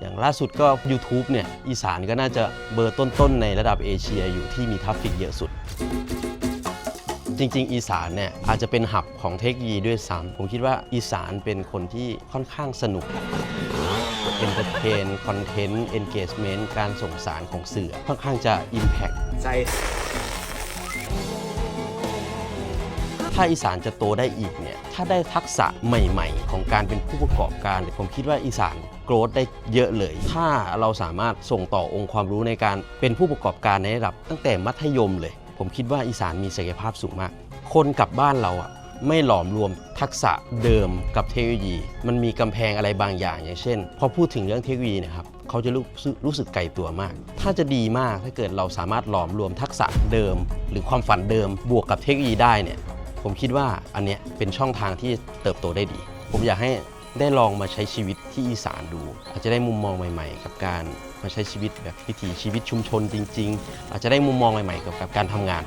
อย่างล่าสุดก็ YouTube เนี่ยอีสานก็น่าจะเบอร์ต้นๆในระดับเอเชียอยู่ที่มีทราฟฟิกเยอะสุด จริง ๆ อีสานเนี่ยอาจจะเป็นหับของเทคโนโลยีด้วยซ้ำผมคิดว่าอีสานเป็นคนที่ค่อนข้างสนุกเอนเตอร์เทนคอนเทนต์เอนเกจเมนต์การส่งสารของสื่อค่อนข้างจะ Impact ใจ ถ้าอีสานจะโตได้อีกเนี่ยถ้าได้ทักษะใหม่ๆ ของการเป็นผู้ประกอบการ ผมคิดว่าอีสานโกรธได้เยอะเลย ถ้าเราสามารถส่งต่อองค์ความรู้ในการเป็นผู้ประกอบการในระดับ ตั้งแต่มัธยมเลย ผมคิดว่าอีสานมีศักยภาพสูงมาก คนกลับบ้านเราอะไม่หลอมรวมทักษะเดิมกับเทคโนโลยี มันมีกำแพงอะไรบางอย่าง อย่างเช่น พอพูดถึงเรื่องเทคโนโลยีนะครับเขาจะรู้สึกรู้สึกไกลตัวมาก ถ้าจะดีมากถ้าเกิดเราสามารถหลอมรวมทักษะเดิม หรือความฝันเดิมบวกกับเทคโนโลยีได้เนี่ย ผมคิดว่าอันเนี้ยเป็นช่องทางที่เติบโตได้ดี ผมอยากให้ได้ลองมาใช้ชีวิตที่อีสานดู อาจจะได้มุมมองใหม่ๆ กับการมาใช้ชีวิตแบบวิถีชีวิตชุมชนจริง ๆ อาจจะได้มุมมองใหม่ๆเกี่ยวกับการทำงาน